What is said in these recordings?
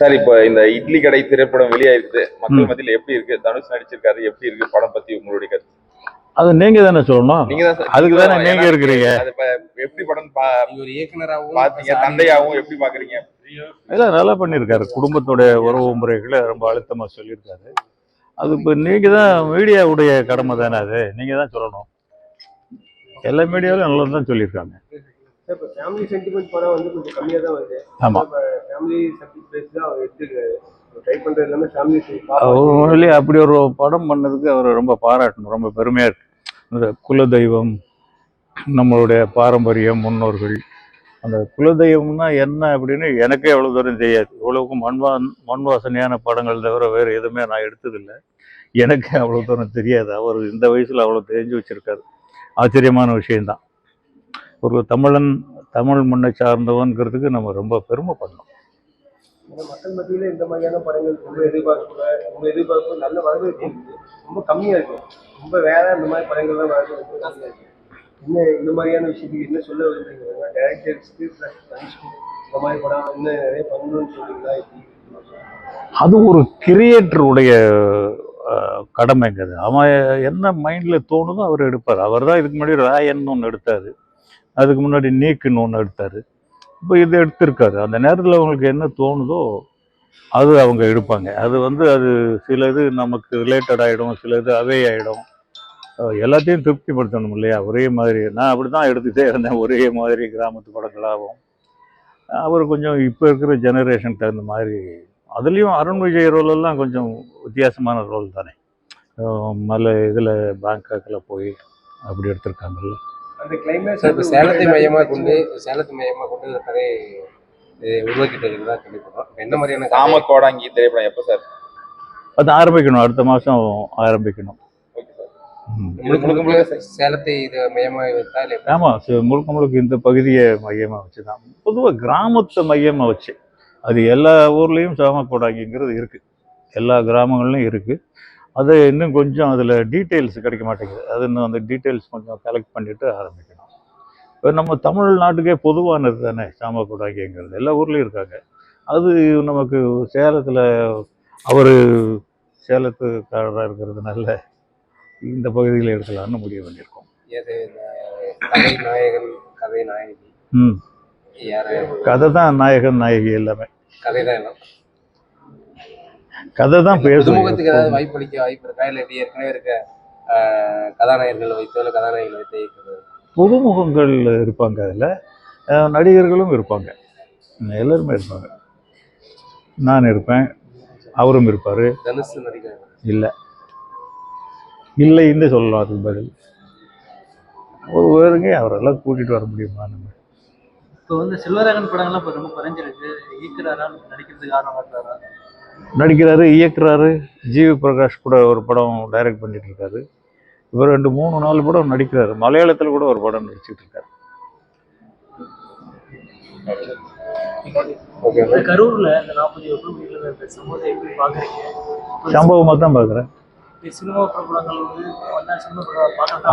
Sir இப்போ இந்த இட்லி கடை திரைப்படம் வெளியாயிருக்கு மக்கள். மத்தியில எப்படி இருக்கு? தனுஷ் நடிச்சிருக்காரு. எப்படி இருக்கு படம் பத்தி உங்களுடைய கருத்து? அது நீங்க தானே சொல்லணும். நீங்க அதுக்கு தானே நீங்க இருக்கிறீங்க. எப்படி படம் இயக்குனராகவும் பாத்தீங்க தந்தையாவும் எப்படி பாக்குறீங்க? இல்லை நல்லா பண்ணியிருக்காரு. குடும்பத்தோடைய உறவு முறைகளை ரொம்ப அழுத்தமாக சொல்லியிருக்காரு. அது இப்போ நீங்கள் தான் மீடியாவுடைய கடமை தானே அது. நீங்கள் தான் சொல்லணும். எல்லா மீடியாவிலும் நல்லா தான் சொல்லியிருக்காங்க. ஃபேமிலி சென்டிமெண்ட் படம் வந்து கொஞ்சம் கம்மியாக தான் வருது. ஆமாம் இப்போ ஃபேமிலி சப்ஜெக்ட் பேஸ் தான் அவர் எடுத்துருக்காரு. ட்ரை பண்ணுறது எல்லாமே ஃபேமிலி உண்மையிலேயே அப்படி ஒரு படம் பண்ணதுக்கு அவர் ரொம்ப பாராட்டணும். ரொம்ப பெருமையாக இருக்கு. இந்த குலதெய்வம் நம்மளுடைய பாரம்பரியம் முன்னோர்கள். அந்த குலதெய்வம்னா என்ன அப்படின்னு எனக்கே எவ்வளோ தூரம் தெரியாது. இவ்வளவுக்கும் மண்வா மண் வாசனையான படங்கள் தவிர வேறு எதுவுமே நான் எடுத்ததில்லை. எனக்கே அவ்வளோ தூரம் தெரியாது. அவர் இந்த வயசில் அவ்வளோ தெரிஞ்சு வச்சுருக்காரு. ஆச்சரியமான விஷயம்தான். ஒரு தமிழன் தமிழ் மண்ணை சார்ந்தவன்கிறதுக்கு நம்ம ரொம்ப பெருமைப்படணும். ஏன்னா மக்கள் மத்தியில் இந்த மாதிரியான படங்கள் ரொம்ப எதிர்பார்க்கல ரொம்ப எதிர்பார்ப்பு நல்ல வரவேற்பு ரொம்ப கம்மியாக இருக்கு. ரொம்ப வேற இந்த மாதிரி படங்கள்லாம் கம்மியாக இருக்கு. என்ன இந்த மாதிரியான விஷயத்துக்கு என்ன சொல்ல விரும்புறீங்க டேரக்டர்ஸ்க்கு ப்ளஸ் தனுஷ்க்கு இந்த மாதிரி படம் இன்னும் நிறைய பண்ணணும்னு சொல்றீங்களா? அது ஒரு கிரியேட்டருடைய கடமைங்கிறது அவன் என்ன மைண்டில் தோணுதோ அவர் எடுப்பார். அவர் தான் இதுக்கு முன்னாடி ராயன் ஒன்று எடுத்தார். அதுக்கு முன்னாடி நீக்குன்னு ஒன்று எடுத்தார். இப்போ இதை எடுத்திருக்காரு. அந்த நேரத்தில் அவங்களுக்கு என்ன தோணுதோ அது அவங்க எடுப்பாங்க. அது வந்து அது சில இது நமக்கு ரிலேட்டட் ஆகிடும் சில இது அவே ஆகிடும் எல்லாத்தையும் திருப்திப்படுத்தணும் இல்லையா? ஒரே மாதிரி. நான் அப்படி தான் எடுத்துகிட்டே இருந்தேன். ஒரே மாதிரி கிராமத்து படங்களாகவும். அவர் கொஞ்சம் இப்போ இருக்கிற ஜெனரேஷன் தகுந்த மாதிரி. அதுலேயும் அருண் விஜய் ரோலெல்லாம் கொஞ்சம் வித்தியாசமான ரோல் தானே. மலை இதில் பேங்காக்கில் போய் அப்படி எடுத்திருக்காங்கல்ல. சார் இப்போ சேலத்தை மையமாக கொண்டு சேலத்தை மையமாக கொண்டு இந்த கதை இது உருவாக்கிட்டு இருக்கிறதா இப்ப என்ன மாதிரியான கதை? காம கோடாங்கி திரைப்படம் எப்ப சார்? அது ஆரம்பிக்கணும் அடுத்த மாதம் ஆரம்பிக்கணும். Okay sir. ம். முழுக்க முழுக்க சேலத்தை இது மையமாக? ஆமாம் முழுக்க முழுக்க இந்த பகுதியை மையமாக வச்சு தான் பொதுவாக கிராமத்தை மையமாக வச்சு. அது எல்லா ஊர்லேயும் சாமக்கோடாங்கிங்கிறது இருக்குது எல்லா கிராமங்கள்லையும் இருக்குது அது இன்னும் கொஞ்சம் அதில் டீட்டெயில்ஸ் கிடைக்க மாட்டேங்குது. அது இன்னும் அந்த டீட்டெயில்ஸ் கொஞ்சம் கலெக்ட் பண்ணிட்டு ஆரம்பிக்கணும். இப்போ நம்ம தமிழ்நாட்டுக்கே பொதுவானது தானே சாமக்கோடாங்கிங்கிறது எல்லா ஊர்லேயும் இருக்காங்க. அது நமக்கு சேலத்தில் அவர் சேலத்துக்காரராக இருக்கிறதுனால இந்த பகுதியில் எடுக்கலாம்னு முடிவு பண்ணியிருக்கோம். நாயகன் கதை நாயகி. ம். கதை தான் நாயகன் நாயகி எல்லாமே. கதை தான் கதை தான் ஏதாவது வாய்ப்பு அளிக்க வாய்ப்பு இருக்கா? இல்லை எப்படி ஏற்கனவே இருக்க கதாநாயகர்கள் வைத்தோ இல்லை கதாநாயகிகள் வைத்தோ புதுமுகங்கள் இருப்பாங்க அதில். நடிகர்களும் இருப்பாங்க. எல்லாருமே இருப்பாங்க. நான் இருப்பேன். அவரும் இருப்பார். தனுஷ் நடிக்கிறாங்க இல்லை. இல்லைன்னு சொல்லலாம் அதுக்கு பதில். ஒரு வேறுங்க அவரெல்லாம் கூட்டிகிட்டு வர முடியுமா நம்ம? இப்போ வந்து செல்வராகன் படங்கள்லாம் இப்போ ரொம்ப குறைஞ்சிருக்கு. ஈக்குறாரா நடிக்கிறதுக்கு ஆர்வம் காட்டுறாரா நடிக்கிறாரு இயக்குறாரு. ஜிவி பிரகாஷ் கூட ஒரு படம் டைரக்ட் பண்ணிட்டு இருக்காரு இவர் ரெண்டு மூணு நாலு படம் நடிக்கிறாரு. மலையாளத்தில் கூட ஒரு படம் நடிச்சிட்டு இருக்காரு சம்பவமாக தான் பார்க்குறேன்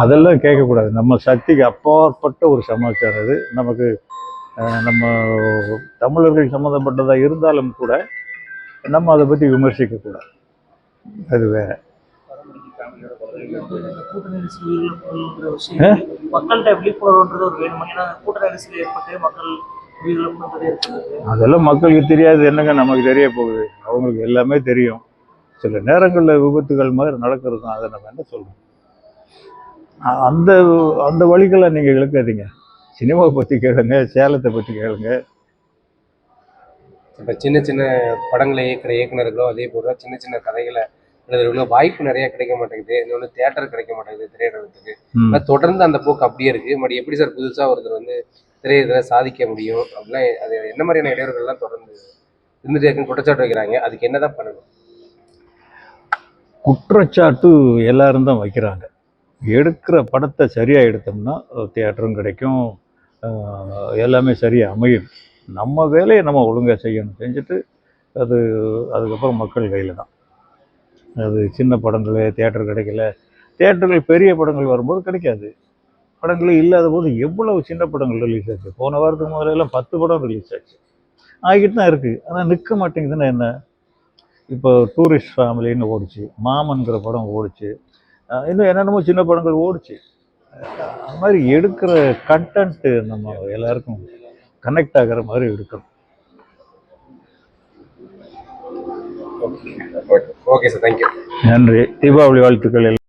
அதெல்லாம் கேட்கக்கூடாது. நம்ம சக்திக்கு அப்பாற்பட்ட ஒரு சமாச்சாரம் அது நமக்கு நம்ம தமிழர்கள் சம்மந்தப்பட்டதாக இருந்தாலும் கூட நம்ம அதை பற்றி விமர்சிக்கக்கூடாது அது வேற. அதெல்லாம் மக்களுக்கு தெரியாது. என்னங்க நமக்கு தெரிய போகுது? அவங்களுக்கு எல்லாமே தெரியும். சில நேரங்களில் விபத்துகள் மாதிரி நடக்கிறது தான். அதை நம்ம என்ன அ- அந்த அந்த வழிகளை நீங்கள் இழக்காதீங்க. சினிமாவை பற்றி கேளுங்க. சேலத்தை பற்றி கேளுங்க. இப்போ சின்ன சின்ன படங்களை இயக்குற இயக்குனர்களும் அதே போல சின்ன சின்ன கதைகளை எழுதுறவங்களோ வாய்ப்பு நிறைய கிடைக்க மாட்டேங்குது. இன்னொன்று தியேட்டர் கிடைக்க மாட்டேங்குது திரையிடறதுக்கு தொடர்ந்து அந்த போக்கு அப்படியே இருக்கு. மறுபடி எப்படி சார் புதுசா ஒருத்தர் வந்து திரையிடல சாதிக்க முடியும்? அப்படிலாம் அது என்ன மாதிரியான இடையூறுகள்லாம் தொடர்ந்து இருந்துட்டே இருக்குன்னு குற்றச்சாட்டு வைக்கிறாங்க. அதுக்கு என்னதான் பண்ணணும்? குற்றச்சாட்டு எல்லாரும் தான் வைக்கிறாங்க. எடுக்கிற படத்தை சரியாக எடுத்தோம்னா தியேட்டரும் கிடைக்கும். எல்லாமே சரியாக அமையும். நம்ம வேலையை நம்ம ஒழுங்காக செய்யணும். செஞ்சுட்டு அது அதுக்கப்புறம் மக்கள் கையில் தான். அது சின்ன படங்கள் தேட்டர் கிடைக்கல. தேட்டர்கள் பெரிய படங்கள் வரும்போது கிடைக்காது. படங்களே இல்லாத போது எவ்வளவு சின்ன படங்கள் ரிலீஸ் ஆச்சு? போன வாரத்துக்கு முதலெல்லாம் பத்து படம் ரிலீஸ் ஆச்சு. ஆகிட்டு தான் இருக்குது ஆனால் நிற்க மாட்டேங்குதுன்னா என்ன? இப்போ டூரிஸ்ட் ஃபேமிலின்னு ஓடிச்சு. மாமன்கிற படம் ஓடிச்சு. இன்னும் என்னென்னமோ சின்ன படங்கள் ஓடிச்சு. அது மாதிரி எடுக்கிற கண்டென்ட்டு நம்ம எல்லாருக்கும் கனெக்ட் ஆகிற மாதிரி இருக்கணும். நன்றி. தீபாவளி வாழ்த்துக்கள்